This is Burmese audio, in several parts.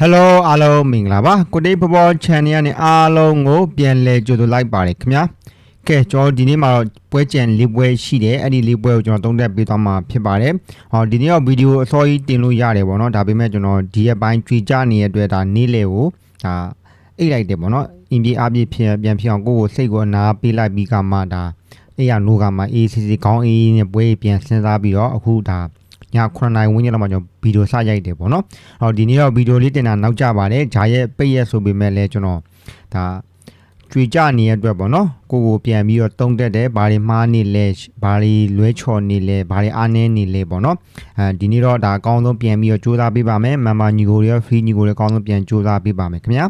Hello အားလုံးမင်္ဂလာပါကိုတိတ်ဖဘော channel နဲ့အားလုံးကိုပြန်လဲကြိုဆိုလိုက်ပါတယ်ခင်ဗျာကဲကျွန်တော်ဒီနေ့မှာတော့ပွဲကြံလေးပွဲရှိတယ်အဲ့ဒီလေးပွဲကိုကျွန်တော်သုံးသပ်ပေးသွားမှာဖြစ်ပါတယ်ဟောဒီနေ့တော့ဗီဒီယိုအစောကြီးတင်လို့ရတယ်ပေါ့နော်ဒါပေမဲ့ကျွန်တော်ဒီရက်ပိုင်းကြွေကြနေတဲ့အတွက်ဒါနေ့လေကိုဒါအိတ်လိုက်တယ်ပေါ့နော်အင်ပြေအပြေဖြစ်ပြန်ဖြစ်အောင်ကိုယ့်ကိုစိတ်ကိုအနာပေးလိုက်ပြီးကမှဒါအဲ့ရနိုးကမှ ACC ခေါင်းအေးနဲ့ပွဲပြန်စဉ်းစားပြီးတော့အခုဒါ ည9နိုင်ဝန်းကျင်လောက်မှကျွန်တော်ဗီဒီယိုစရိုက်တယ်ပေါ့နော်ဟောဒီနေ့တော့ဗီဒီယိုလေးတင်တာနောက်ကျပါတယ်ဂျာရဲ့ပိတ်ရက်ဆိုပေမဲ့လည်းကျွန်တော်ဒါ ကြွေကြနေတဲ့အတွက်ပေါ့နော်ကိုကိုပြန်ပြီးတော့တုံးတက်တယ်ဘာတွေမှားနေလဲဘာတွေလွဲချော်နေလဲဘာတွေအားနည်းနေလဲပေါ့နော်အဲဒီနေ့တော့ဒါအကောင်းဆုံးပြန်ပြီးတော့စူးစမ်းပေးပါမယ်မန်မာညီကိုတွေရောဖီညီကိုတွေအကောင်းဆုံးပြန်စူးစမ်းပေးပါမယ်ခင်ဗျာ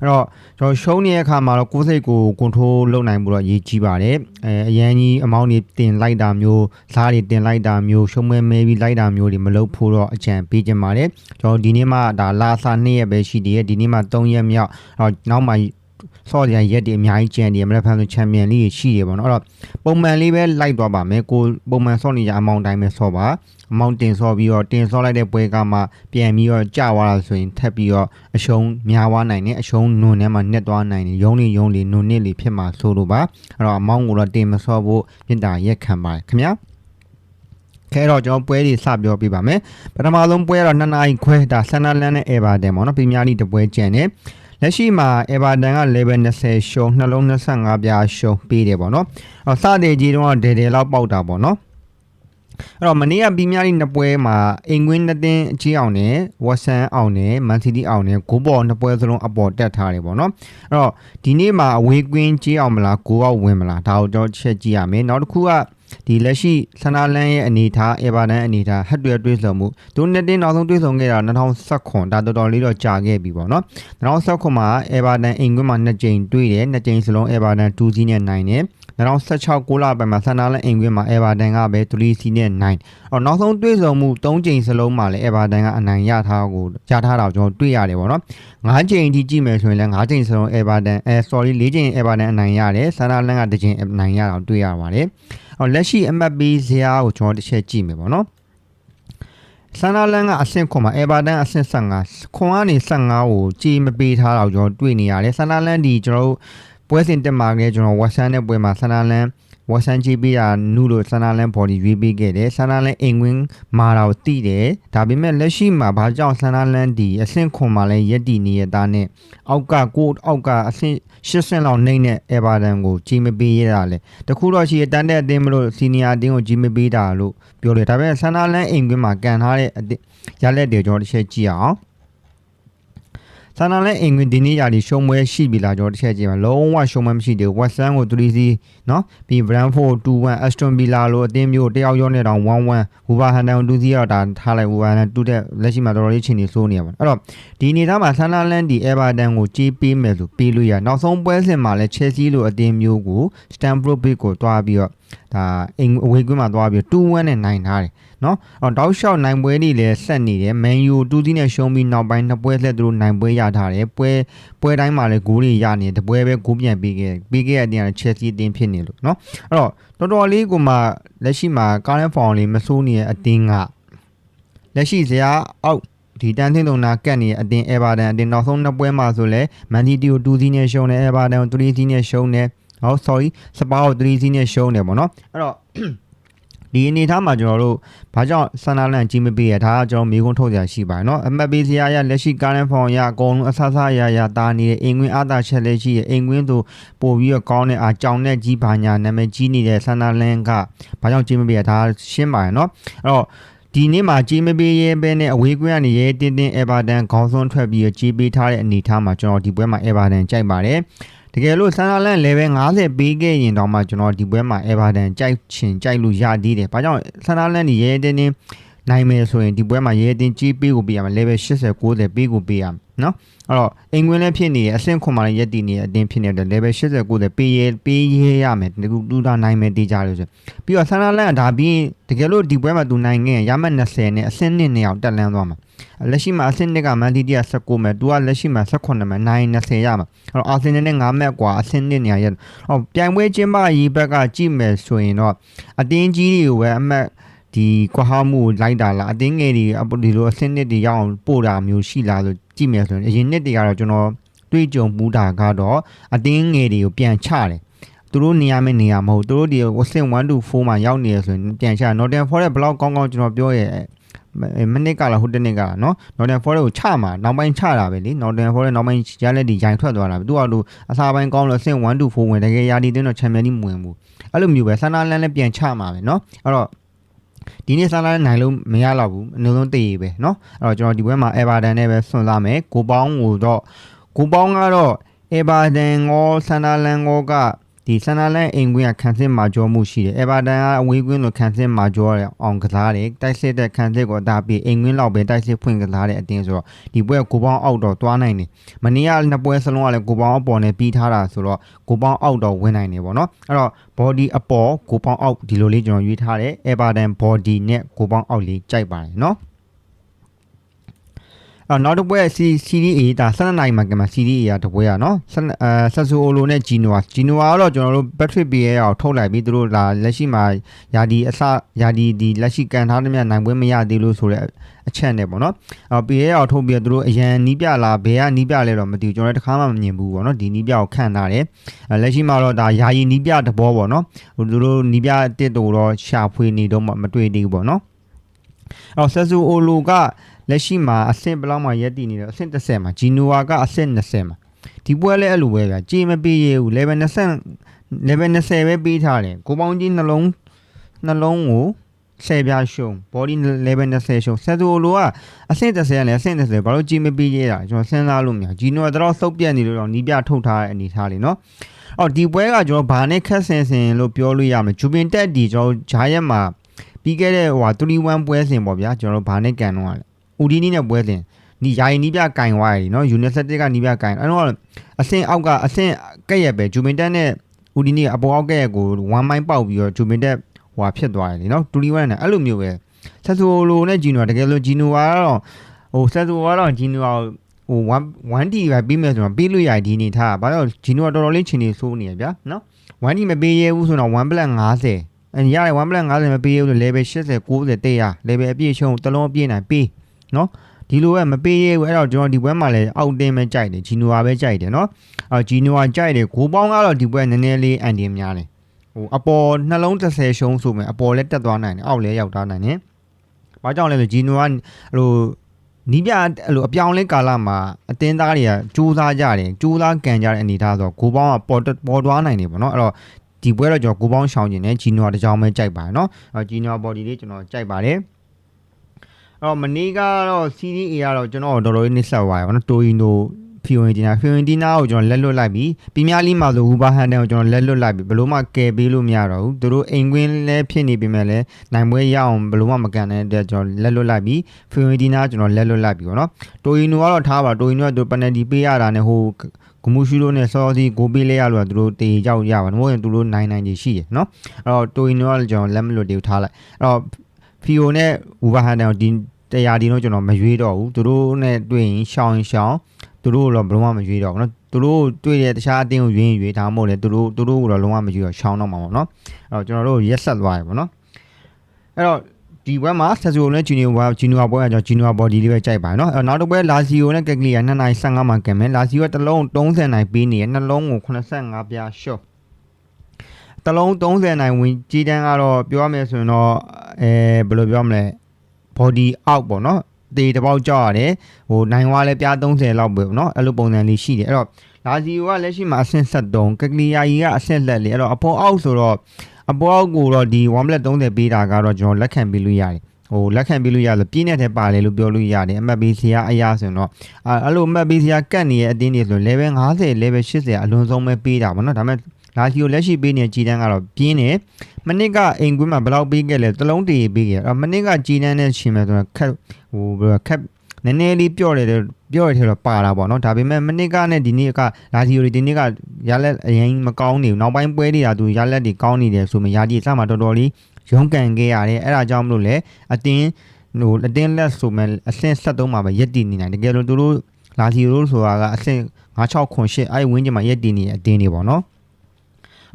အဲ့တော့ကျွန်တော်ရှုံးနေတဲ့အခါမှာတော့ကိုယ်စိတ်ကိုကွန်ထရိုးလုပ်နိုင်ဖို့တော့အရေးကြီးပါတယ်အဲအရန်ကြီးအမောင်းတွေတင်လိုက်တာမျိုးစားတွေတင်လိုက်တာမျိုးရှုံးမဲမဲပြီးလိုက်တာမျိုးတွေမလုပ်ဖို့တော့အကြံပေးချင်ပါတယ်ကျွန်တော်ဒီနေ့မှဒါလာစာ2ရက်ပဲရှိသေးတယ်ဒီနေ့မှ3ရက်မြောက်အဲ့တော့နောက်မှ ဆော့ရရက်တွေအများကြီးကျန်နေတယ်မနေ့ဖန်ဆိုချန်ပီယံလိရှိတယ်ပေါ့နော်အဲ့တော့ပုံမှန်လေးပဲလိုက်သွားပါမယ်ကိုပုံမှန်ဆော့နေကြအမောင်းတိုင်းပဲဆော့ပါအမောင်းတင်ဆော့ပြီးတော့တင်ဆော့လိုက်တဲ့ပွဲကမှပြန်ပြီးတော့ကြာသွားတာဆိုရင်ထပ်ပြီးတော့အရှုံးများသွားနိုင်တယ်အရှုံးနွန်ထဲမှာနှက်သွားနိုင်တယ်ရုံးနေရုံးလေနွန်နစ်လေဖြစ်မှာဆိုလိုပါအဲ့တော့အမောင်းကိုတော့တင်မဆော့ဖို့ပြင်တာရက်ခံပါတယ်ခင်ဗျာခဲတော့ကျွန်တော်ပွဲတွေစပြောပြပါမယ်ပထမဆုံးပွဲကတော့2နာရီခွဲဒါဆန်နာလန်နဲ့အေဗာတန်ပေါ့နော်ပြည်များလိတပွဲကျန်တယ် လက်ရှိမှာအေဗာတန်က level 20ရှုံးနှလုံး25ပြားရှုံးပေးတယ်ပေါ့နော်အော်စတဲ့ကြီးတော့ဒေတယ်လောက်ပေါက်တာပေါ့နော်အဲ့တော့မနေ့ကပြည်များလိနှစ်ပွဲမှာအင်ကွင်းနှစ်တင်းအကြီးအောင်နဲ့ဝက်ဆန်အောင်နဲ့မန်စီးတီးအောင်နဲ့ဂိုးဘော်နှစ်ပွဲစလုံးအပေါ်တက်ထားတယ်ပေါ့နော်အဲ့တော့ဒီနေ့မှာအဝေးကွင်းကြီးအောင်မလားဂိုးအောက်ဝင်မလားဒါကိုတော့ချက်ကြည့်ရမယ်နောက်တစ်ခုက ဒီလက်ရှိဆန္ဒလန်းရဲ့အနေထားအေဗာဒန်အနေထားဟက်တွေတွေးဆုံမှုသူနှစ်တင်းနောက်ဆုံးတွေးဆုံခဲ့တာ2019ဒါတော်တော်လေးတော့ကြာခဲ့ပြီပေါ့နော်2019မှာအေဗာဒန်အိမ်ကွင်းမှာ2ကြိမ်တွေးတယ်2ကြိမ်စလုံးအေဗာဒန်2စီးနဲ့နိုင်တယ် 2016ကိုလာပိုင်းမှာဆန္ဒလန်းအိမ်ကွင်းမှာအေဗာဒန်ကပဲ3စီးနဲ့နိုင်အော်နောက်ဆုံးတွေးဆုံမှု3ကြိမ်စလုံးမှာလည်းအေဗာဒန်ကအနိုင်ရထားကိုရထားတာကိုကျွန်တော်တွေ့ရတယ်ပေါ့နော်5ကြိမ်အထိကြည့်မယ်ဆိုရင်လည်း5ကြိမ်စလုံးအေဗာဒန်အဲ sorry 4ကြိမ်အေဗာဒန်အနိုင်ရတယ်ဆန္ဒလန်းက1ကြိမ်အနိုင်ရတာကိုတွေ့ရပါတယ်အော်လက်ရှိအမှတ်ပေးဇယားကိုကျွန်တော်တစ်ချက်ကြည့်မယ်ပေါ့နော်ဆန်နာလန်ကအဆင့်ခွန်မှာအေဗာတန်အဆင့်15ခွန်ကနေ15ကိုကြေးမပေးထားတော့ကျွန်တော်တွေ့နေရတယ်ဆန်နာလန်ဒီကျွန်တော်တို့ ပွဲစဉ်တက်မှာခဲ့ကျွန်တော်ဝက်ဆန်တဲ့ပွဲမှာဆန်နာလန်ဝက်ဆန်ကြည့်ပေးတာနုလို့ဆန်နာလန်ဘော်ဒီရွေးပေးခဲ့တယ်ဆန်နာလန်အိမ်ဝင်းမာတာကိုတိတယ်ဒါပေမဲ့လက်ရှိမှာဘာကြောင့်ဆန်နာလန်ဒီအဆင့်ခွန်မှာလဲရက်တီနေရတာနဲ့အောက်ကကိုအောက်ကအဆင့်80လောက်နှိမ့်တဲ့အေဗာတန်ကိုကြီးမပေးရတာလေတခုတော့ရှိရတန်တဲ့အတင်းမလို့စီနီယာအတင်းကိုကြီးမပေးတာလို့ပြောတယ်ဒါပေမဲ့ဆန်နာလန်အိမ်ကွင်းမှာကန်ထားတဲ့အတင်းရလက်တွေကျွန်တော်တစ်ချက်ကြည့်အောင် ဆန်နာလန်အိမ်ကွင်းဒီနေ့ရာဒီရှုံးပွဲရှိပြီလားကျွန်တော်တစ်ချက်ကြည့်ပါလုံးဝရှုံးပွဲမရှိသေးဘူးဝက်ဆန်ကို3စီနော်ပြီး Brentford 2-1 Aston Villa လို့အတင်းမျိုးတယောက်ရောနဲ့တောင်1-1 Wolverhampton 2စီတော့ဒါထားလိုက် Wolverhampton 2တဲ့လက်ရှိမှာတော်တော်လေးချင်းနေစိုးနေရပါအဲ့တော့ဒီအနေသားမှာဆန်နာလန်ဒီအေဗာတန်ကိုကြေးပေးမယ်လို့ပေးလို့ရနောက်ဆုံးပွဲစဉ်မှာလည်း Chelsea လိုအသင်းမျိုးကို Stamford Bridge ကိုတွားပြီးတော့ဒါအင်အဝေးကွင်းမှာတွားပြီး2-1နဲ့နိုင်ထားတယ်နော်အော်တောက်လျှောက်နိုင်ပွဲတွေလည်းဆက်နေတယ် Man U 2စီးနဲ့ရှုံးပြီးနောက်ပိုင်းနှစ်ပွဲဆက်သူတို့နိုင်ပွဲရထားတယ်ပွဲပွဲတိုင်းမှာလည်းဂိုးတွေရနေတယ်တပွဲပဲဂိုးပြန်ပေးခဲ့ပေးခဲ့တဲ့အတင်းက Chelsea အတင်းဖြစ်နေလို့နော်အဲ့တော့တော်တော်လေးကိုမှလက်ရှိမှာ current form လေးမစိုးနေတဲ့အတင်းကလက်ရှိဇယားအောက်ဒီတန်သင်းလုံးနာကတ်နေတဲ့အတင်းအေဗာတန်အတင်းနောက်ဆုံးနှစ်ပွဲမှာဆိုလဲမန်တီတီကို2စီးနဲ့ရှုံးတယ်အေဗာတန်ကို3စီးနဲ့ရှုံးတယ် ဟော sorry စပါကို3စီးနဲ့ရှုံးတယ်ပေါ့နော်အဲ့တော့ ဒီအနေထားမှာကျွန်တော်တို့ဘာကြောင့်ဆန်နာလန်ကြီးမပေးရဒါကကျွန်တော်မေးခွန်းထုတ်ကြရှိပါတယ်เนาะအမှတ်ပေးစရာရလက်ရှိကားလန်ဖောင်ရအကုန်လုံးအဆဆရရတာနေတဲ့အင်ကွင်းအားသာချက်လေးရှိရဲ့အင်ကွင်းသူပို့ပြီးတော့ကောင်းတဲ့အာကြောင်တဲ့ကြီးဘာညာနာမည်ကြီးနေတဲ့ဆန်နာလန်ကဘာကြောင့်ကြီးမပေးရဒါရှင်းပါတယ်เนาะအဲ့တော့ ဒီနေ့မှာကြီးမပေးရဲပဲနဲ့အဝေးကွင်းကနေရဲတင်းတင်းအေဗာတန်ခေါင်းဆုံးထွက်ပြီးကြီးပေးထားတဲ့အနေအထားမှာကျွန်တော်ဒီပွဲမှာအေဗာတန်ကြိုက်ပါတယ် တကယ်လို့ဆန်နာလန် level 50ပေးခဲ့ရင်တော့မှကျွန်တော်ဒီပွဲမှာအေဗာတန်ကြိုက်ချင်ကြိုက်လို့ရသေးတယ်။ဘာကြောင့်ဆန်နာလန်ဒီရဲတင်းတင်းနိုင်မယ်ဆိုရင်ဒီပွဲမှာရဲတင်းကြီးပေးကိုပေးရမယ် level 80 90ပေးကိုပေးရမယ် နော်။အဲ့တော့အင်ကွင်းလည်းဖြစ်နေတယ်အဆင့်ခွန်မှလည်းရက်တည်နေတဲ့အတင်းဖြစ်နေတဲ့ level 80 90ပေးရဲပေးရဲရမယ်ဒီကူတူတာနိုင်မယ်တေးကြလို့ဆိုပြီးတော့ဆန်နာလန်ကဒါပြီးတကယ်လို့ဒီပွဲမှာသူနိုင်ခဲ့ရင်ရမှတ်20နဲ့အဆင့်1နဲ့အောင်တက်လန်းသွားမှာလက်ရှိမှာအဆင့်1ကမန်တီတီက19မဲ့သူကလက်ရှိမှာ18မဲ့9 20ရမှာအဲ့တော့အာဆင်နယ်နဲ့9မဲ့กว่าအဆင့်1နေရာရက်ဟောပြိုင်ပွဲကျင်းပရေးဘက်ကကြည့်မယ်ဆိုရင်တော့အတင်းကြီးတွေကိုပဲအမှတ် ဒီကွာဟမှုကိုလိုက်တာလားအတင်းငယ်တွေဒီလိုအဆင့်နှစ်တွေရအောင်ပို့တာမျိုးရှိလားလို့ကြည့်မယ်ဆိုရင်အရင်နှစ်တွေကတော့ကျွန်တော်တွေ့ကြုံမှုတာကတော့အတင်းငယ်တွေကိုပြန်ချတယ်သူတို့နေရမယ့်နေရာမဟုတ်သူတို့ဒီအဆင့်1 to 4မှာရောက်နေရဆိုရင်ပြန်ချ Northern Forest ဘလောက်ကောင်းကောင်းကျွန်တော်ပြောရဲမနစ်ကလားဟိုတနစ်ကလားနော် Northern Forest ကိုချမှာနောက်ပိုင်းချတာပဲလေ Northern Forest နောက်ပိုင်းရလက်ဒီဂျိုင်ထွက်သွားတာပဲသူကလို့အစားပိုင်းကောင်းလို့အဆင့်1 to 4ဝင်တကယ်ရာဒီတင်းတော့ Champion League မဝင်ဘူးအဲ့လိုမျိုးပဲဆန္ဒလန်းလည်းပြန်ချမှာပဲနော်အဲ့တော့ ဒီနေ့ဆန္ဒလန်းနိုင်လို့မရတော့ဘူးအနည်းဆုံးတည်ရပဲเนาะအဲ့တော့ကျွန်တော်ဒီဘက်မှာ Everton နဲ့ပဲဆွန်လာမယ်ကိုပေါင်းကိုတော့ကိုပေါင်းကတော့ Everton ရောဆန္ဒလန်းရောက ဒီဆန္ဒလန်းအိမ်ကွင်းကခံစစ်မှာကြောမှုရှိတယ်။ Everton ကအဝေးကွင်းလိုခံစစ်မှာကြောရအောင်ကစားတယ်။တိုက်စစ်တဲ့ခံစစ်ကိုဒါပြီးအိမ်ကွင်းလောက်ပဲတိုက်စစ်ဖွင့်ကစားတဲ့အတင်းဆိုတော့ဒီပွဲကိုပေါင်းအောက်တော့တွားနိုင်တယ်။မနေ့ကနှစ်ပွဲစလုံးကလည်းကိုပေါင်းအပေါ်နဲ့ပြီးထားတာဆိုတော့ကိုပေါင်းအောက်တော့ဝင်နိုင်တယ်ပေါ့နော်။အဲ့တော့ body အပေါ်ကိုပေါင်းအောက်ဒီလိုလေးကျွန်တော်ရွေးထားတယ်။ Everton body နဲ့ကိုပေါင်းအောက်လေးကြိုက်ပါတယ်နော်။ အဲ့နောက်တစ်ပွဲ CDA ဒါ12နိုင်မှာကမှာ CDA ရတပွဲရနော်အဲဆက်ဆိုအိုလိုနဲ့ဂျီနိုဝါဂျီနိုဝါကတော့ကျွန်တော်တို့ Patrick Pierre ကိုထုတ်လိုက်ပြီးသူတို့လာလက်ရှိမှာယာဒီအစယာဒီဒီလက်ရှိကန်ထားတဲ့မြနိုင်ပွဲမရသေးလို့ဆိုတော့အချက်နဲ့ပေါ့နော်အော် Pierre ကိုထုတ်ပြီးသူတို့အရန်နီးပြလာဘယ်ကနီးပြလဲတော့မသိဘူးကျွန်တော်တခါမှမမြင်ဘူးပေါ့နော်ဒီနီးပြကိုခံထားတယ်လက်ရှိမှာတော့ဒါယာယီနီးပြတဘောပေါ့နော်သူတို့နီးပြတစ်တူတော့ရှာဖွေနေတော့မတွေ့သေးဘူးပေါ့နော်အော်ဆက်ဆူအိုလိုက လက်ရှိမှာအဆင့်ဘယ်လောက်မှရက်တည်နေတော့အဆင့်30မှာဂျီနိုဝါကအဆင့်20မှာဒီပွဲလဲအဲ့လိုပဲဗျာကြေးမပေးရဘူး level 20 level 20ပဲပေးထားတယ်ကိုပေါင်းကြီးနှလုံးနှလုံးကို10ပြားရှုံ body level 20ရှုံဆက်သူလိုကအဆင့်30ကလည်းအဆင့်30ဘာလို့ကြေးမပေးရတာကျွန်တော်စဉ်းစားလို့မရဂျီနိုကတော့စုပ်ပြက်နေလို့တော့နီးပြထုတ်ထားတဲ့အနေထားလေးနော်အော်ဒီပွဲကကျွန်တော်ဘာနဲ့ခက်ဆင်ဆင်လို့ပြောလို့ရမလဲဂျူပင်တက်ဒီကျွန်တော်ဂျာရက်မှာပြီးခဲ့တဲ့ဟို31ပွဲစဉ်ပေါ့ဗျာကျွန်တော်ဘာနဲ့ကန်တော့လဲ ဦးဒီနီနဲ့ပွဲစဉ်ဒီယာယီနီးပြကင်ဝါရီနော်ယူနီစတစ်ကနီးပြကင်အဲ့တော့အဆင့်အောက်ကအဆင့်ကက်ရက်ပဲဂျူမင်တက်နဲ့ဦးဒီနီအပေါ်အောက်ကက်ရက်ကို1မိုင်းပေါက်ပြီးတော့ဂျူမင်တက်ဟွာဖြစ်သွားတယ်လीနော်တူလီဝမ်နဲ့အဲ့လိုမျိုးပဲဆက်ဆိုလိုနဲ့ဂျီနိုကတကယ်လို့ဂျီနိုကတော့ဟိုဆက်ဆိုကတော့ဂျီနိုကဟို1 1D ပဲပြီးမယ်ဆိုတော့ပြီးလို့ရဒီနေထားဘာလို့ဂျီနိုကတော်တော်လေးချင်နေဆိုးနေရဗျာနော် 1D မပေးရဘူးဆိုတော့1 plus 50အဲ့ရတယ်1 plus 50မပေးရဘူးဆို level 80 90 100 level အပြည့်ရှုံးတလုံးအပြည့်နိုင်ပေး နော်ဒီလိုပဲမပေးရဘူးအဲ့တော့ကျွန်တော်ဒီပွဲမှာလည်းအောက်တင်းပဲကြိုက်တယ်ဂျီနိုဝါပဲကြိုက်တယ်နော်အော်ဂျီနိုဝါကြိုက်တယ်ဂိုးပေါင်းကတော့ဒီပွဲနည်းနည်းလေးအန်ဒီများတယ်ဟိုအပေါ်နှလုံး30ရှုံးဆိုမယ်အပေါ်လည်းတက်သွားနိုင်တယ်အောက်လည်းရောက်သွားနိုင်တယ်ဘာကြောင့်လဲဆိုဂျီနိုဝါဟိုနီးပြအဲ့လိုအပြောင်းလဲကာလမှာအတင်းသားတွေကစူးစားကြတယ်စူးစားကန်ကြတဲ့အနေထားဆိုတော့ဂိုးပေါင်းကပေါ်ပေါ်သွားနိုင်တယ်ပေါ့နော်အဲ့တော့ဒီပွဲတော့ကျွန်တော်ကိုပေါင်းရှောင်းကျင်တယ်ဂျီနိုဝါတစ်ကြောင်ပဲကြိုက်ပါတယ်နော်အော်ဂျီနိုဝါ body လေးကျွန်တော်ကြိုက်ပါတယ် အဲ့တော့မနေ့ကတော့ CDA ကတော့ကျွန်တော်တော်တော်လေးနှိမ့်ဆက်သွားရပါတော့တိုယီနိုဖီယိုတီနာဖီယိုတီနာကိုကျွန်တော်လက်လွတ်လိုက်ပြီးပီးမြားလီမှာဆိုဟူဘာဟန်တန်ကိုကျွန်တော်လက်လွတ်လိုက်ပြီးဘလို့မှကယ်ပေးလို့မရတော့ဘူးသူတို့အိမ်ကွင်းလည်းဖြစ်နေပြီမဲ့လည်းနိုင်ပွဲရအောင်ဘလို့မှမကန်တဲ့အတွက်ကျွန်တော်လက်လွတ်လိုက်ပြီးဖီယိုတီနာကျွန်တော်လက်လွတ်လိုက်ပြီးပေါ့နော်တိုယီနိုကတော့ထားပါတိုယီနိုကသူပနယ်တီပေးရတာနဲ့ဟိုဂမူရှူလိုနဲ့စောစီကိုပေးလဲရလို့သူတို့တေကြောက်ရပါမဟုတ်ရင်သူတို့နိုင်နိုင်ကြီးရှိတယ်နော်အဲ့တော့တိုယီနိုကကျွန်တော်လက်မလွတ်တေထားလိုက်အဲ့တော့ ဖီယိုနဲ့ဟူဘာဟန်တန်ကိုဒီတရားဒီတော့ကျွန်တော်မရွေးတော့ဘူးသူတို့နဲ့တွေ့ရင်ရှောင်းရှောင်းသူတို့တော့ဘယ်လုံးဝမရွေးတော့ဘူးเนาะသူတို့တွေ့တဲ့တခြားအတင်းကိုရွေးရင်ရွေးဒါမှမဟုတ်လေသူတို့သူတို့ကတော့လုံးဝမရွေးတော့ရှောင်းတော့မှာပေါ့เนาะအဲ့တော့ကျွန်တော်တို့ရက်ဆက်သွားရပေါ့เนาะအဲ့တော့ဒီဘက်မှာဆက်ဆိုနဲ့ဂျူနီယာဂျူနီယာပွဲကကျွန်တော်ဂျူနီယာဘော်ဒီလေးပဲကြိုက်ပါเนาะအဲ့နောက်တစ်ပွဲလာစီယိုနဲ့ကက်ကလီယာ2နိုင်15မှာကင်မယ်လာစီယိုကတစ်လုံး30နိုင်ပေးနေရနှလုံးကို85ပြားရှော့ တလုံး30နိုင်ဝင်ကြီးတန်းကတော့ပြောရမယ်ဆိုရင်တော့အဲဘယ်လိုပြောမလဲ body out ပေါ့နော်တေတပေါက်ကြောက်ရတယ်ဟိုနိုင်ဝါလည်းပြား30လောက်ပဲပေါ့နော်အဲ့လိုပုံစံလေးရှိတယ်အဲ့တော့လာစီယိုကလက်ရှိမှာအဆင့်73ကကလီယာကြီးကအဆင့်လက်လေအဲ့တော့အပေါ်အောက်ဆိုတော့အပေါ်အောက်ကိုတော့ဒီ1 plate 30ပေးတာကတော့ကျွန်တော်လက်ခံပေးလို့ရတယ်ဟိုလက်ခံပေးလို့ရလို့ပြင်းနေတဲ့ပါလေလို့ပြောလို့ရတယ်အမှတ်ပေးစရာအရာဆိုတော့အဲ့လိုအမှတ်ပေးစရာကတ်နေရဲ့အတင်းတွေဆို level 50 level 80အလွန်ဆုံးပဲပေးတာပေါ့နော်ဒါပေမဲ့ လာစီကိုလက်ရှိပေးနေတဲ့ကြီးတန်းကတော့ပြင်းတယ်မနစ်ကအိမ်ကွင်းမှာဘယ်လောက်ပေးခဲ့လဲတလုံးတည်ပေးခဲ့အဲ့မနစ်ကကြီးတန်းနဲ့ရှင်မယ်ဆိုတော့ခက်ဟိုဘယ်လိုခက်နည်းနည်းလေးပြော့တယ်ပြော့ရတဲ့တော့ပါတာပေါ့နော်ဒါပေမဲ့မနစ်ကနဲ့ဒီနေ့ကလာစီယိုဒီနေ့ကရလက်အရင်မကောင်းနေဘူးနောက်ပိုင်းပွဲတွေကသူရလက်တွေကောင်းနေတယ်ဆိုမှယာဒီစမှာတော်တော်လေးရုန်းကန်ခဲ့ရတယ်အဲ့ဒါကြောင့်မလို့လေအတင်းဟိုအတင်းလက်ဆိုမဲ့အဆင့်73မှာပဲရက်တည်နေနိုင်တကယ်လို့သူတို့လာစီယိုဆိုတာကအဆင့်96ခွန်8အဲ့ဝင်းကျင်မှာရက်တည်နေတဲ့အတင်းတွေပေါ့နော်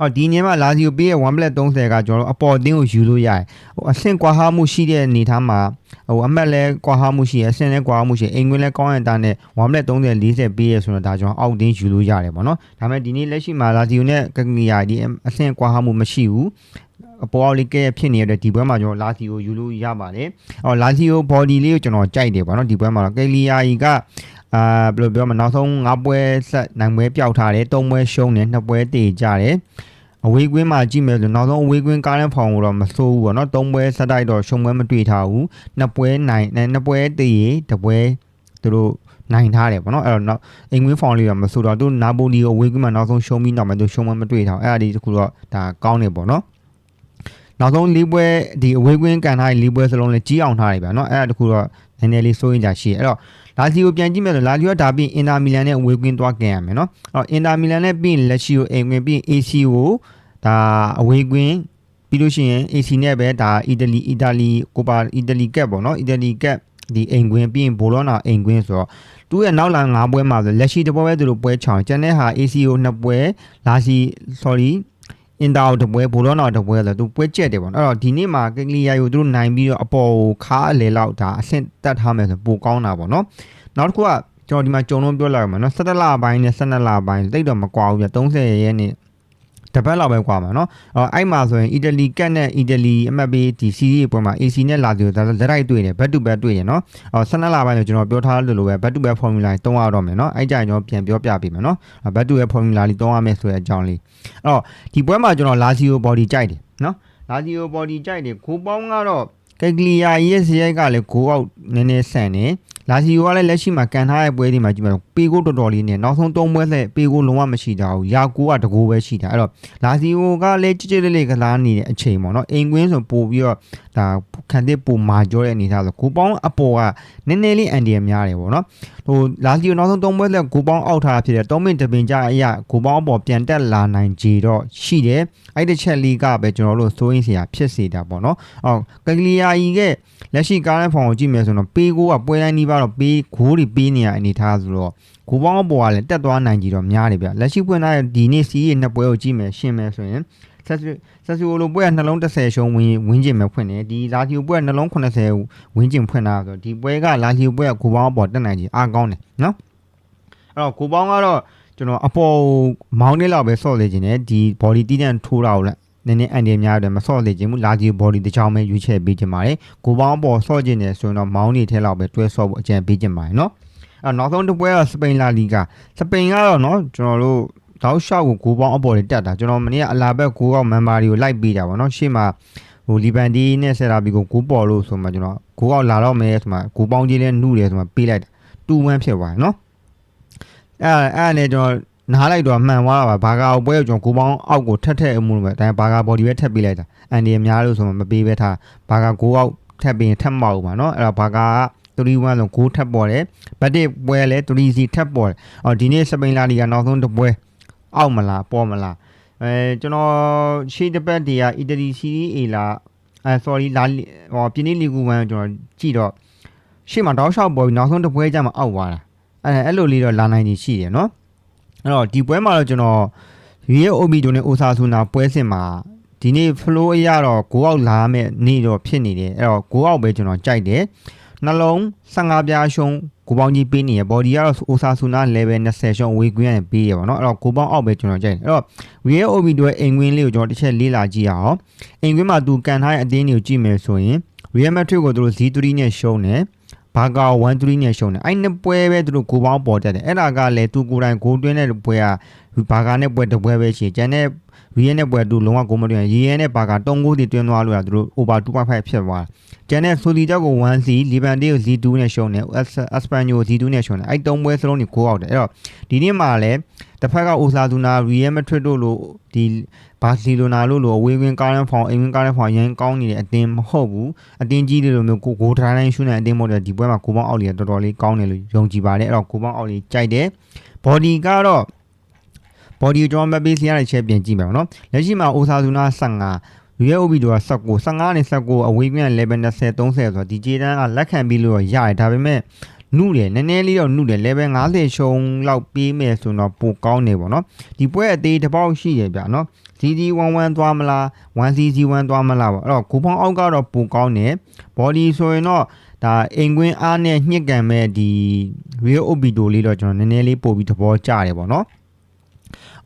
အော်ဒီညမှာလာစီကိုပေးရ1 plate 30ကကျွန်တော်တို့အပေါ်အသင်းကိုယူလို့ရတယ်ဟိုအဆင့်ကွာဟမှုရှိတဲ့အနေထားမှာဟိုအမှတ်လဲကွာဟမှုရှိရအဆင့်လဲကွာဟမှုရှိအိမ်ဝင်လဲကောင်းရတာနဲ့1 plate 30 40ပေးရဆိုတော့ဒါကျွန်တော်အောက်အသင်းယူလို့ရတယ်ပေါ့နော်ဒါပေမဲ့ဒီနေ့လက်ရှိမှာလာစီကိုနဲ့ကကီယာဒီအဆင့်ကွာဟမှုမရှိဘူးအပေါ်အောက်လေးကဲဖြစ်နေတဲ့ဒီဘွဲမှာကျွန်တော်လာစီကိုယူလို့ရပါတယ်အော်လာစီကို body လေးကိုကျွန်တော်ကြိုက်တယ်ပေါ့နော်ဒီဘွဲမှာတော့ကယ်လီယာကြီးကအာဘယ်လိုပြောမလဲနောက်ဆုံး၅ပွဲဆက်နိုင်ပွဲပျောက်ထားတယ်၃ပွဲရှုံးတယ်၂ပွဲတည်ကြတယ် အဝေးကွင်းမှာကြည့်မယ်ဆိုနောက်ဆုံးအဝေးကွင်းကားတဲ့ဖောင်ကိုတော့မစိုးဘူးပေါ့နော်၃ပွဲဆက်တိုက်တော့ရှုံးပွဲမတွေ့ထားဘူး၂ပွဲနိုင်၂ပွဲတည်တပွဲသူတို့နိုင်ထားတယ်ပေါ့နော်အဲ့တော့နောက်အင်္ဂွင်းဖောင်လေးတော့မဆိုတော့သူနာပိုလီကိုအဝေးကွင်းမှာနောက်ဆုံးရှုံးပြီးနောက်မှာသူရှုံးပွဲမတွေ့ထားဘူးအဲ့ဒါဒီတခုတော့ဒါကောင်းတယ်ပေါ့နော်နောက်ဆုံး၄ပွဲဒီအဝေးကွင်းကန်ထားတဲ့၄ပွဲစလုံးလည်းကြီးအောင်ထားတယ်ဗျာနော်အဲ့ဒါတခုတော့ နည်းနည်းလေးစိုးရင်ကြရှိတယ်အဲ့တော့လာစီကိုပြန်ကြည့်မယ်ဆိုလာစီရောဒါပြီးအင်တာမီလန်နဲ့ဝေကွင်းသွားကန်ရမယ်နော်အဲ့တော့အင်တာမီလန်နဲ့ပြီးရင်လက်ရှိကိုအိမ်ဝင်ပြီးရင် AC ကိုဒါအဝေကွင်းပြီးလို့ရှိရင် AC နဲ့ပဲဒါအီတလီအီတလီကိုပါအီတလီကက်ပေါ့နော်အီတလီကက်ဒီအိမ်ကွင်းပြီးရင်ဘိုလောနာအိမ်ကွင်းဆိုတော့သူ့ရဲ့နောက်လာ၅ပွဲမှာဆိုလက်ရှိတစ်ပွဲပဲသူတို့ပွဲချောင်ကျန်တဲ့ဟာ AC ကိုနှစ်ပွဲလာစီ sorry အင်တာကိုတပွဲဘိုလောနာတပွဲဆိုသူပွဲကျက်တယ်ပေါ့နော်အဲ့တော့ဒီနေ့မှာကကလီယာကိုသူတို့နိုင်ပြီးတော့အပေါ်ကိုခါအလေလောက်ဒါအဆင့်တက်ထားမယ်ဆိုပိုကောင်းတာပေါ့နော်နောက်တစ်ခုကကျွန်တော်ဒီမှာကြုံလုံးပြောလိုက်ရမှာနော်17လပိုင်းနဲ့12လပိုင်းတိတ်တော့မကွာဘူးပြ30ရက်နေ့ တပတ်လောက်ပဲကွာမှာနော်အော်အဲ့မှာဆိုရင်အီတလီကတ်နဲ့အီတလီအမှတ်ပေးဒီစီးရီးပွဲမှာ AC နဲ့လာစီကိုဒါလက်ရိုက်တွေ့တယ်ဘတ်တူဘတ်တွေ့တယ်နော်အော်12လပိုင်းကိုကျွန်တော်ပြောထားလို့လိုပဲဘတ်တူဘတ် formula ကြီးတုံးရတော့မယ်နော်အဲ့ကြရင်ကျွန်တော်ပြန်ပြောပြပေးမယ်နော်ဘတ်တူဘတ် formula လေးတုံးရမယ်ဆိုတဲ့အကြောင်းလေးအဲ့တော့ဒီပွဲမှာကျွန်တော်လာစီယို body ကြိုက်တယ်နော်လာစီယို body ကြိုက်တယ်ကိုပေါင်းကတော့ကက်ဂလီယာရဲ့ဇရိုက်ကလည်းကိုအောက်နည်းနည်းဆန်တယ် လာစီယိုကလည်းလက်ရှိမှာကန်ထားတဲ့ပွဲတွေမှာကြည့်မယ်ပေကိုတော်တော်လေးနဲ့နောက်ဆုံးသုံးပွဲဆက်ပေကိုလုံးဝမရှိတာဘူးရာကိုကတကိုးပဲရှိတာအဲ့တော့လာစီယိုကလည်းကြစ်ကြစ်လေးလေးကစားနေတဲ့အချိန်ပေါ့နော်အိမ်ကွင်းဆိုပို့ပြီးတော့ဒါခံတဲ့ပုံမာကြောတဲ့အနေထားဆိုကိုပေါင်းအပေါ်ကနည်းနည်းလေးအန်ဒီရများတယ်ပေါ့နော်ဟိုလာစီယိုနောက်ဆုံးသုံးပွဲဆက်ကိုပေါင်းအောက်ထားတာဖြစ်တယ်၃မိနစ်တပင်ကြာအရာကိုပေါင်းအပေါ်ပြန်တက်လာနိုင်ကြတော့ရှိတယ်အဲ့ဒီချက်လေးကပဲကျွန်တော်တို့စိုးရင်းစရာဖြစ်စေတာပေါ့နော်အော်ကကလီယာကြီးကလက်ရှိကားတဲ့ဖောင်ကိုကြည့်မယ်ဆိုတော့ပေးကိုကပွဲတိုင်းနီးပါတော့ပေးဂိုးတွေပေးနေရအနေထားဆိုတော့ဂိုးပေါင်းအပေါ်ကလည်းတက်သွားနိုင်ကြတော့များတယ်ဗျလက်ရှိပွင့်ထားတဲ့ဒီနေ့စီးရဲ့နှစ်ပွဲကိုကြည့်မယ်ရှင်းမယ်ဆိုရင်ဆက်ဆက်စီလိုပွဲကနှလုံး30ရှုံးဝင်ဝင်းကျင်မဲ့ဖွင့်တယ်ဒီလာစီပွဲကနှလုံး80ဝင်းကျင်ဖွင့်တာဆိုတော့ဒီပွဲကလာစီပွဲကဂိုးပေါင်းအပေါ်တက်နိုင်ကြအားကောင်းတယ်နော်အဲ့တော့ဂိုးပေါင်းကတော့ကျွန်တော်အပေါ်မောင်းနေလောက်ပဲဆော့လေခြင်းနဲ့ဒီ body တီးတန့်ထိုးတာကိုလည်း နည်းနည်းအန်ဒီများတယ်မဆော့လေခြင်းဘူးလာကြီး body တစ်ချောင်းပဲရွေးချယ်ပေးခြင်းပါတယ်ကိုပေါင်းပေါ်ဆော့ခြင်းနဲ့ဆိုရင်တော့မောင်းနေထဲလောက်ပဲတွဲဆော့ဖို့အကြံပေးခြင်းပါတယ်နော်အဲ့နောက်ဆုံးတစ်ပွဲကစပိန်လာလီဂါစပိန်ကတော့နော်ကျွန်တော်တို့တောက်လျှောက်ကိုဂိုးပေါင်းအပေါ်တွေတက်တာကျွန်တော်မနေ့ကအလာဘက်ဂိုးအောက်မန်ဘာတွေကိုလိုက်ပေးတာပေါ့နော်ရှေ့မှာဟိုလီဘန်ဒီနဲ့ဆယ်ရာဘီကိုဂိုးပေါ်လို့ဆိုမှကျွန်တော်ဂိုးအောက်လာတော့မယ်ဆိုမှဂိုးပေါင်းကြီးလဲနှုတယ်ဆိုမှပေးလိုက်တာတူဝမ်းဖြစ်သွားတယ်နော်အဲ့အဲ့နဲ့ကျွန်တော် နားလိုက်တော့မှန်သွားတာပါဘာကာပွဲကိုကျွန်တော်ကိုပေါင်းအောက်ကိုထက်ထက်အမှုလို့ပဲဒါဘာကာ body ပဲထက်ပေးလိုက်တာအန်ဒီအများလို့ဆိုမှမပေးပဲထားဘာကာကိုအောက်ထက်ပေးရင်ထက်မအောင်ပါเนาะအဲ့တော့ဘာကာက31လုံးကိုထက်ပေါ်တယ်ဘတ်တစ်ပွဲလဲ3စီထက်ပေါ်တယ်အော်ဒီနေ့စပိန်လာလီကနောက်ဆုံးတစ်ပွဲအောက်မလားပေါ်မလားအဲကျွန်တော်ရှေ့တစ်ပတ်တည်းကအီတလီစီးရီးအေလာအဲ sorry လာဟောပြင်းနေလီဂူဝမ်ကျွန်တော်ကြည့်တော့ရှေ့မှာတောက်လျှောက်ပေါ်ပြီးနောက်ဆုံးတစ်ပွဲကျမှအောက်သွားတာအဲအဲ့လိုလေးတော့လာနိုင်နေရှိတယ်เนาะ အဲ့တော့ဒီပွဲမှာတော့ကျွန်တော် UAE တို့နဲ့ Osasuna ပွဲစဉ်မှာဒီနေ့ flow အရတော့ဂိုးအောက်လာမဲ့နေ့တော့ဖြစ်နေတယ်အဲ့တော့ဂိုးအောက်ပဲကျွန်တော်ကြိုက်တယ်နှလုံး15ပြားရှုံးကိုပေါင်းကြီးပေးနေရ body ကတော့ Osasuna level 20ရှုံးဝေးကွင်းရပေးရပါတော့အဲ့တော့ကိုပေါင်းအောက်ပဲကျွန်တော်ကြိုက်တယ်အဲ့တော့ UAE တို့ရဲ့အိမ်ကွင်းလေးကိုကျွန်တော်တစ်ချက်လေးလာကြည့်ရအောင်အိမ်ကွင်းမှာသူကန်ထားတဲ့အသင်းတွေကိုကြည့်မယ်ဆိုရင် Real Madrid ကိုသူတို့ Z3 နဲ့ရှုံးတယ် ဘာကာ1-3နဲ့ရှုံးတယ်အဲ့နှစ်ပွဲပဲသူတို့ဂိုးပေါင်းပေါ်တက်တယ်အဲ့ဒါကလည်းသူကိုယ်တိုင်ဂိုးတွင်းတဲ့ပွဲကဘာကာနဲ့ပွဲတစ်ပွဲပဲရှိကျန်တဲ့ ရီယဲနဲ့ပွဲသူလုံးဝဂိုးမတွင်းရီယဲနဲ့ဘာကာ3ဂိုးတွေတွင်းသွားလို့ရသူတို့ over 2.5ဖြစ်သွားကျန်တဲ့ဆိုလီတက်ကို 1 C လီဗန်တေးကို Z2 နဲ့ရှုံးတယ်အစပန်ညို Z2 နဲ့ရှုံးတယ်အဲ့၃ပွဲစလုံးကိုဂိုးအောက်တယ်အဲ့တော့ဒီနေ့မှာလည်းတစ်ဖက်ကအိုဆာဒူနာရီယဲမက်ထရစ်တို့လိုဒီဘာစီလိုနာလို့လိုအဝေးကွင်းကားရန်ဖောင်အိမ်ကွင်းကားရန်ဖောင်ရန်ကောင်းနေတဲ့အတင်းမဟုတ်ဘူးအတင်းကြီးတွေလိုမျိုးကိုဂိုးထားတိုင်းရှုနေတဲ့အတင်းမဟုတ်တဲ့ဒီပွဲမှာကိုပေါင်းအောက်လေးကတော်တော်လေးကောင်းတယ်လို့ယုံကြည်ပါတယ်အဲ့တော့ကိုပေါင်းအောက်လေးကြိုက်တယ်ဘော်ဒီကတော့ body ကျွန်တော်မပေးစီရတဲ့ချက်ပြင်ကြည့်မယ်ပေါ့နော်လက်ရှိမှာအိုဆာဇူနာ15 UAOB တို့က19 15နဲ့19အဝေးကွင်း level 20 30ဆိုတော့ဒီဂျေတန်းကလက်ခံပြီးလို့ရတယ်ဒါပေမဲ့နုတယ်နည်းနည်းလေးတော့နုတယ် level 50ရှုံးလောက်ပေးမယ်ဆိုတော့ပိုကောင်းနေပေါ့နော်ဒီပွဲအသေးတစ်ပေါက်ရှိတယ်ဗျနော် CC11 သွားမလား 1CC1 သွားမလားပေါ့အဲ့တော့ကိုပေါင်းအောက်ကတော့ပိုကောင်းတယ် body ဆိုရင်တော့ဒါအိမ်ကွင်းအားနဲ့ညှစ်ကန်မဲ့ဒီ real obito လေးတော့ကျွန်တော်နည်းနည်းလေးပို့ပြီးသဘောကျတယ်ပေါ့နော်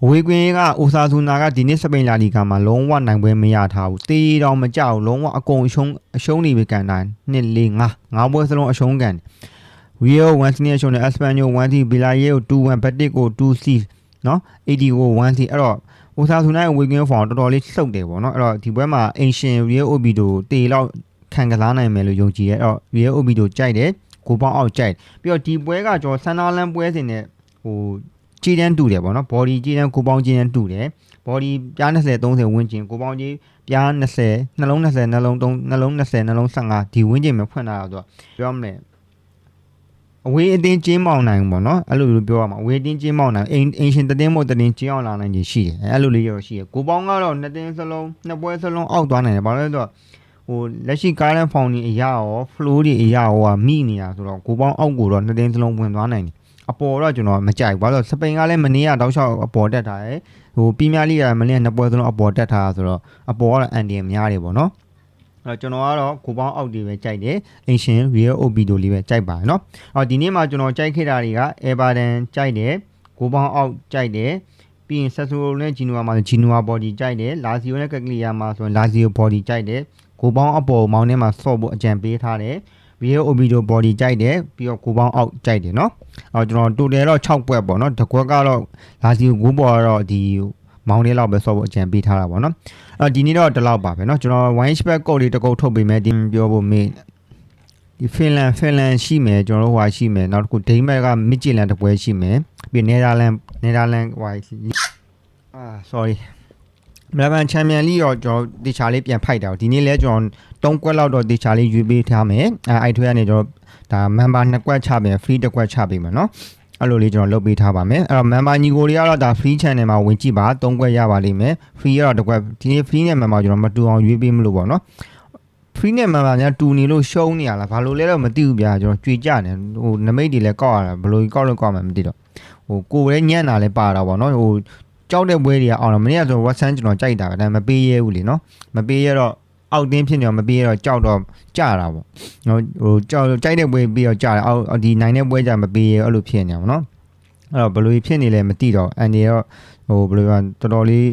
အဝေးကွင်းကအိုဆာဆူနာကဒီနေ့စပိန်လာလီဂါမှာလုံးဝနိုင်ပွဲမရထားဘူးတေးတော့မကြောက်လုံးဝအကုန်အရှုံးအရှုံးနေပြီကန်တိုင်း1 4 5 5ပွဲစလုံးအရှုံးကန် Rio 1 Senior ရှုံးတယ် Espanyol 1 T Villarreal 2-1 Betis ကို 2-C နော် AD ကို1 T အဲ့တော့အိုဆာဆူနာရဲ့ဝေကွင်းဖောင်တော်တော်လေးစုပ်တယ်ပေါ့နော်အဲ့တော့ဒီပွဲမှာ Ancient Real Obito တေလောက်ခံကစားနိုင်မယ်လို့ယုံကြည်ရဲအဲ့တော့ Real Obito ကြိုက်တယ်ကိုပေါင်းအောက်ကြိုက်ပြီးတော့ဒီပွဲကကျွန်တော်ဆန်နာလန်ပွဲစဉ်နဲ့ဟို ကြည်တန်းတူတယ်ပေါ့နော် body ကြည်တန်းကိုပေါင်းကြည်တန်းတူတယ် body ပြား20 30ဝန်းကျင်ကိုပေါင်းကြီးပြား20နှလုံး20နှလုံး3နှလုံး20နှလုံး15ဒီဝန်းကျင်မှာဖွင့်လာတော့ပြောမလဲအဝေးအတင်းကျင်းမောင်နိုင်ပေါ့နော်အဲ့လိုလိုပြောရမှာအဝေးအတင်းကျင်းမောင်နိုင်အင်အင်ရှင်တတင်းမို့တတင်းကျင်းအောင်လာနိုင်ခြင်းရှိတယ်အဲ့လိုလေးရောရှိတယ်ကိုပေါင်းကတော့နှစ်တင်းစလုံးနှစ်ပွဲစလုံးအောက်သွားနိုင်တယ်ဘာလို့လဲဆိုတော့ဟိုလက်ရှိကားလန်ဖောင်ကြီးအရာရော flow တွေအရာရောကမိနေတာဆိုတော့ကိုပေါင်းအောက်ကိုတော့နှစ်တင်းစလုံးဝင်သွားနိုင်တယ် အပေါ်တော့ကျွန်တော်မကြိုက်ဘူးဘာလို့လဲစပိန်ကလည်းမနေ့ကတောက်လျှောက်အပေါ်တက်ထားတယ်ဟိုပြီးမြလိကမနေ့ကနှစ်ပွဲစလုံးအပေါ်တက်ထားတာဆိုတော့အပေါ်ကတော့အန်ဒီများတယ်ပေါ့နော်အဲ့တော့ကျွန်တော်ကတော့ကိုပေါင်းအောက်တွေပဲကြိုက်တယ်အင်ရှင် real obito လေးပဲကြိုက်ပါတယ်เนาะအော်ဒီနေ့မှာကျွန်တော်ကြိုက်ခဲ့တာတွေက everton ကြိုက်တယ်ကိုပေါင်းအောက်ကြိုက်တယ်ပြီးရင်ဆက်ဆိုနဲ့ဂျီနိုဝါမှာဂျီနိုဝါ body ကြိုက်တယ်လာစီယိုနဲ့ကက်ကလီယာမှာဆိုရင်လာစီယို body ကြိုက်တယ်ကိုပေါင်းအပေါ်မောင်းထဲမှာဆော့ဖို့အကြံပေးထားတယ် real obito body ကြိုက်တယ်ပြီးတော့ကိုပေါင်းအောက်ကြိုက်တယ်เนาะအော်ကျွန်တော်တိုတယ်တော့6ပွဲပေါ့เนาะတကွက်ကတော့လာစီယို9ပေါ်ကတော့ဒီမောင်းလေးလောက်ပဲဆော့ဖို့အကြံပေးထားတာပေါ့เนาะအော်ဒီနေ့တော့ဒီလောက်ပါပဲเนาะကျွန်တော် wine spec code လေးတစ်ကုတ်ထုတ်ပေးမယ်ဒီပြောဖို့မေးဒီဖင်လန်ဖင်လန်ရှိမယ်ကျွန်တော်တို့ဟွာရှိမယ်နောက်တစ်ခုဒိန်းမက်ကမစ်ဂျီလန်တစ်ပွဲရှိမယ်ပြီးနယ်သာလန်နယ်သာလန်ဟွာအာ sorry မလဘန်ချန်ပီယံလိတော့ကျွန်တော်တေချာလေးပြန်ဖိုက်တာဒီနေ့လဲကျွန်တော်၃ကွက်လောက်တော့တေချာလေးယူပေးထားမယ်အဲအဲ့ထွေးကနေကျွန်တော်ဒါမန်ဘာ၂ကွက်ချပေးမယ် free ၁ကွက်ချပေးမယ်နော်အဲ့လိုလေးကျွန်တော်လုပ်ပေးထားပါမယ်အဲ့တော့ member ညီကိုတွေကတော့ဒါ free channel မှာဝင်ကြည့်ပါ၃ခွက်ရပါလိမ့်မယ် free ကတော့တစ်ခွက်ဒီနေ့ free နဲ့ member ကျွန်တော်မတူအောင်ရွေးပေးမလို့ပေါ့နော် free နဲ့ member များတူနေလို့ရှုံးနေရလားဘာလို့လဲတော့မသိဘူးဗျာကျွန်တော်ကြွေကြနေဟိုနမိတ်တွေလည်းကောက်ရတာဘယ်လိုကောက်လို့ကောက်မှမသိတော့ဟိုကိုယ်လည်းညံ့တာလည်းပါတာပေါ့နော်ဟို ကြောက်တဲ့ပွဲတွေကအောင်တော့မနေ့ကဆို WhatsApp ကျွန်တော်ကြိုက်တာပဲဒါပေမဲ့မပေးရဲဘူးလीနော်မပေးရတော့အောက်တင်းဖြစ်နေတော့မပေးရတော့ကြောက်တော့ကြတာပေါ့နော်ဟိုကြောက်ကြိုက်တဲ့ပွဲပြီးတော့ကြတယ်အောက်ဒီနိုင်တဲ့ပွဲကြမပေးရအဲ့လိုဖြစ်နေအောင်နော်အဲ့တော့ဘယ်လိုဖြစ်နေလဲမသိတော့အန်ဒီရောဟိုဘယ်လိုကတော်တော်လေး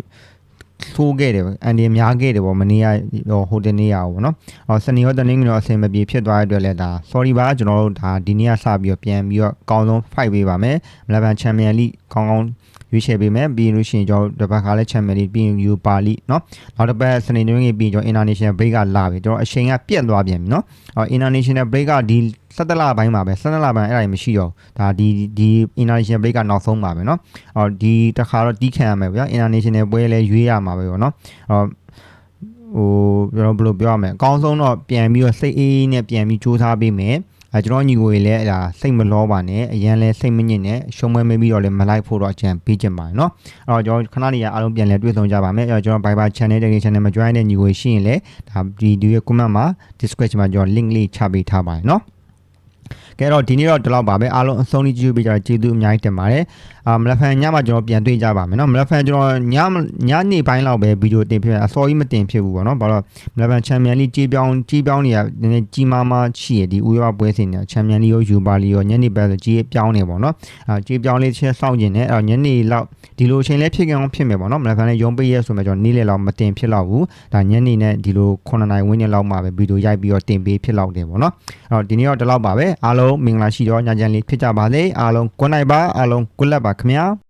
ထိုးခဲ့တယ်အန်ဒီများခဲ့တယ်ပေါ့မနေ့ကဟိုဟိုတနေ့ရအောင်ပေါ့နော်အော်စနေရောတနင်္ဂနွေရောအဆင်မပြေဖြစ်သွားတဲ့အတွက်လည်းဒါ sorry ပါကျွန်တော်တို့ဒါဒီနေ့ကစပြီးတော့ပြန်ပြီးတော့အကောင်းဆုံး fight ပေးပါမယ်မလဘန်ချန်ပီယံလိကောင်းကောင်း ရွေးချယ်ပေးမယ်ပြီးလို့ရှိရင်ကျွန်တော်တစ်ပတ်ခါလဲချန်ပီယံလိပြီးရင်ယူပါလိเนาะနောက်တစ်ပတ်စနေနေ့ကြီးပြီးကျွန်တော် international break ကလာပြီကျွန်တော်အချိန်ကပြတ်သွားပြန်ပြီเนาะအော် international break ကဒီ17လပိုင်းမှာပဲ17လပိုင်းအဲ့ဒါကြီးမရှိတော့ဒါဒီဒီ international break ကနောက်ဆုံးပါပဲเนาะအော်ဒီတစ်ခါတော့တီးခံရမယ်ဗျာ international ပွဲလဲရွေးရမှာပဲပေါ့เนาะအော်ဟိုကျွန်တော်ဘယ်လိုပြောရမလဲအကောင်းဆုံးတော့ပြန်ပြီးတော့စိတ်အေးအေးနဲ့ပြန်ပြီးစူးစမ်းပေးမယ် အဲကျွန်တော်ညီကိုကြီးလည်းအဲဒါစိတ်မလောပါနဲ့အရန်လည်းစိတ်မညစ်နဲ့ရှုံးမဲမဲပြီးတော့လည်းမလိုက်ဖို့တော့အကြံပေးချင်ပါတယ်နော်အဲ့တော့ကျွန်တော်ခဏနေရအားလုံးပြန်လဲတွေ့ဆုံကြပါမယ်အဲ့တော့ကျွန်တော် Viber Channel တဲ့ Channel မှာ join တဲ့ညီကိုရှိရင်လည်းဒါဒီဒီရဲ့ comment မှာ description မှာကျွန်တော် link လေးချပေးထားပါတယ်နော် ကဲတော့ဒီနေ့တော့ဒီလောက်ပါပဲအားလုံးအဆုံးလေးကြည့်ပေးကြတော့ကျေးဇူးအများကြီးတင်ပါတယ်အာမလဖန်ညမှာကျွန်တော်ပြန်တွေ့ကြပါမယ်เนาะမလဖန်ကျွန်တော်ညညနေပိုင်းလောက်ပဲဗီဒီယိုတင်ဖြစ်အစောကြီးမတင်ဖြစ်ဘူးပေါ့เนาะဘာလို့မလဖန်ချန်ပီယံလိကြီးပြောင်းကြီးပြောင်းနေရနည်းနည်းကြီးမားမားရှိရဒီဥရောပပွဲစဉ်เนี่ยချန်ပီယံလိရောယူပါလိရောညနေပိုင်းဆိုကြီးပြောင်းနေပေါ့เนาะအာကြီးပြောင်းလေးချင်းစောင့်ကျင်နေအဲ့တော့ညနေလောက်ဒီလိုအချိန်လေးဖြစ်ကြအောင်ဖြစ်မယ်ပေါ့เนาะမလဖန်လည်းရုံးပေးရဲဆိုမှကျွန်တော်နေ့လယ်လောက်မတင်ဖြစ်တော့ဘူးဒါညနေနဲ့ဒီလို9နာရီဝန်းကျင်လောက်မှပဲဗီဒီယိုရိုက်ပြီးတော့တင်ပေးဖြစ်လောက်တယ်ပေါ့เนาะအဲ့တော့ဒီနေ့တော့ဒီလောက်ပါပဲအားလုံး ုံးမင်္ဂလာရှိတော့ညချမ်းလေးဖြစ်ကြပါစေအားလုံး good night ပါအားလုံး good luck ပါခင်ဗျာ